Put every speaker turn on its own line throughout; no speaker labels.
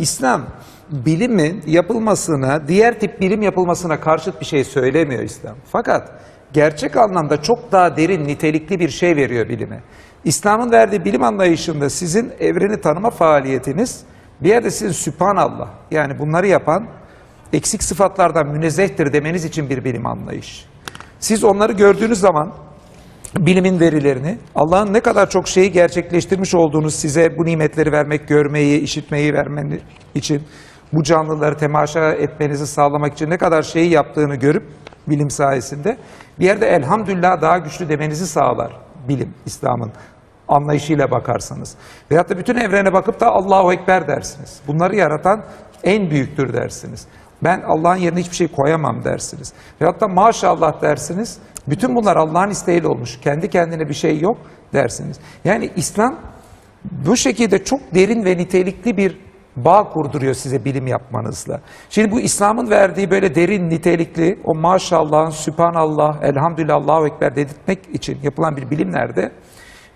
İslam bilimin yapılmasına, diğer tip bilim yapılmasına karşıt bir şey söylemiyor İslam. Fakat gerçek anlamda çok daha derin, nitelikli bir şey veriyor bilime. İslam'ın verdiği bilim anlayışında sizin evreni tanıma faaliyetiniz bir yerde sizin Sübhanallah yani bunları yapan eksik sıfatlardan münezzehtir demeniz için bir bilim anlayış. Siz onları gördüğünüz zaman bilimin verilerini, Allah'ın ne kadar çok şeyi gerçekleştirmiş olduğunu size bu nimetleri vermek, görmeyi, işitmeyi vermeniz için, bu canlıları temaşa etmenizi sağlamak için ne kadar şeyi yaptığını görüp bilim sayesinde bir yerde elhamdülillah daha güçlü demenizi sağlar bilim, İslam'ın anlayışıyla bakarsanız. Veyahut da bütün evrene bakıp da Allahu Ekber dersiniz. Bunları yaratan en büyüktür dersiniz. Ben Allah'ın yerine hiçbir şey koyamam dersiniz. Veyahut da maşallah dersiniz. Bütün bunlar Allah'ın isteğiyle olmuş. Kendi kendine bir şey yok dersiniz. Yani İslam bu şekilde çok derin ve nitelikli bir bağ kurduruyor size bilim yapmanızla. Şimdi bu İslam'ın verdiği böyle derin, nitelikli, o maşallah, sübhanallah, elhamdülillah, Allahu Ekber dedirtmek için yapılan bir bilim nerede?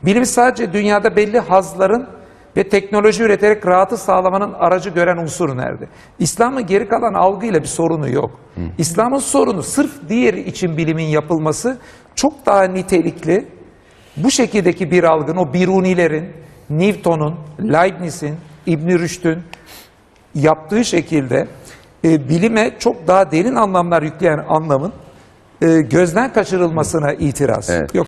Bilim sadece dünyada belli hazların ve teknoloji üreterek rahatı sağlamanın aracı gören unsur nerede? İslam'ın geri kalan algıyla bir sorunu yok. İslam'ın sorunu sırf diğeri için bilimin yapılması çok daha nitelikli. Bu şekildeki bir algın, o Birunilerin, Newton'un, Leibniz'in, İbn Rüşd'ün yaptığı şekilde e, bilime çok daha derin anlamlar yükleyen anlamın e, gözden kaçırılmasına itiraz.
Evet.
Yok